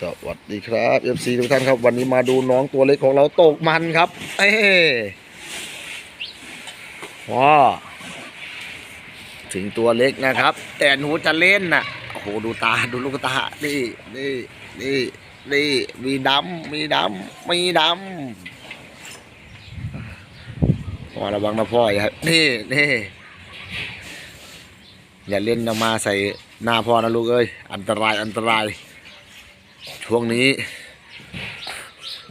สวัสดีครับ FC ทุกท่านครับ วันนี้มาดูน้องตัวเล็กของเราตกมันครับ เอ้ว้าถึงตัวเล็กนะครับ แต่หนูจะเล่นน่ะโอ้โหดูตาดูลูกตา นี่นี่นี่นี่มีดำมีดำมีดำพ่อระวังนะพ่ออย่านี่นี่อย่าเล่นนะมาใส่หน้าพ่อนะลูกเอ้ย อันตรายอันตราย ช่วงนี้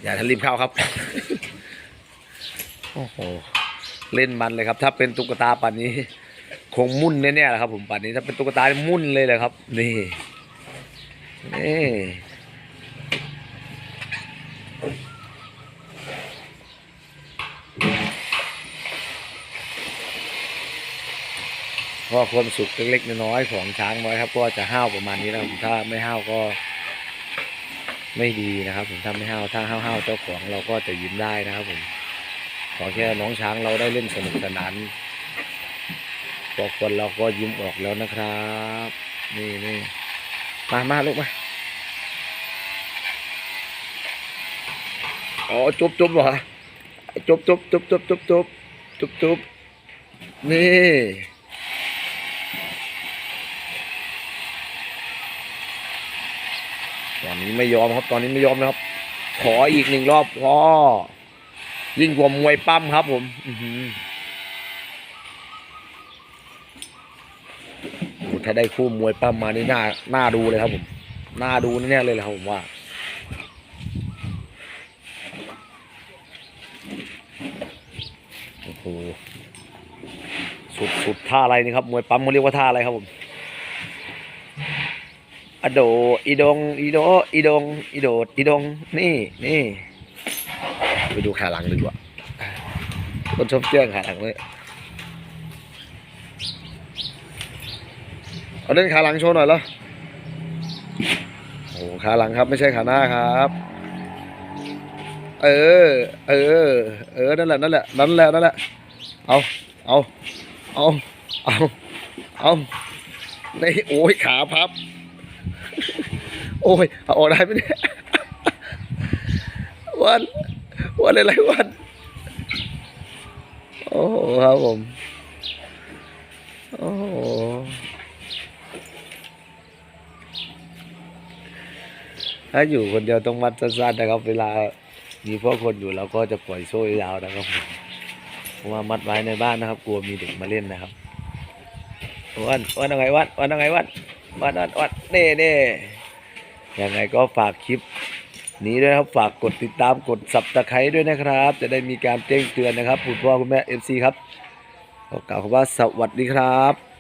อย่าทะรีบเข้าครับ โอ้โห เล่นมันเลยครับ ถ้าเป็นตุ๊กตาป่านนี้ คงมุ่นแน่ๆแหละครับ ผมป่านนี้ถ้าเป็นตุ๊กตามุ่นเลยเลยครับ นี่นี่ก็ความสุขเล็กๆน้อยๆของช้างน้ครับ ก็จะห้าวประมาณนี้นะครับถ้าไม่ห้าวก็ ไม่ดีนะครับ ผมถ้าไม่ห้าวถ้าห้าวห้าวๆเจ้าของเราก็จะยิ้มได้นะครับผมขอแค่น้องช้างเราได้เล่นสนุกสนานพอคนเราก็ยิ้มออกแล้วนะครับ นี่นี่มามาลูกมาอ๋อจุบจุบเหรอจุบจุบจุบจุบจุบจุบจุบจุบนี่ ตอนนี้ไม่ยอมครับ ตอนนี้ไม่ยอมนะครับ ขออีกหนึ่งรอบพอยิ่งกว่ามวยปั้มครับผมอื้อหือโอ้ถ้าได้คู่มวยปั้มมานี่น่าน่าดูเลยครับผมน่าดูแน่เลยแหละครับผมว่าโอ้โหสุดสุดท่าอะไรนี่ครับมวยปั้มเขาเรียกว่าท่าอะไรครับผม อะโด อีดง อีโด อีดง อีโดด อีดง นี่นี่ไปดูขาหลังดีกว่าคนชอบเจ้งขาหลังเลยเอาเล่นขาหลังโชว์หน่อยแล้วโอ้ขาหลังครับไม่ใช่ขาหน้าครับ เออ เออ เออ นั่นแหละ นั่นแหละ นั่นแหละ นั่นแหละ เอา เอา เอา เอา เอาในโอ้ยขาพับ โอ้ยเอาออกได้ไหมเนี่ยวันวันอะไรวันโอ้โหครับผมโอ้โหถ้าอยู่คนเดียวต้องมัดสั้นๆนะครับ เวลามีพวกคนอยู่เราก็จะปล่อยโซ่ยาวนะครับผมเพราะว่ามัดไว้ในบ้านนะครับ กลัวมีเด็กมาเล่นนะครับวันวันยังไงวันวันยังไงวันวันวันวันเน่เน่ ยังไงก็ฝากคลิปนี้ด้วยครับฝากกดติดตามกดสับตะไคร้ด้วยนะครับ จะได้มีการแจ้งเตือนนะครับคุณพ่อคุณแม่เอฟซีครับขอกล่าวคำว่าสวัสดีครับ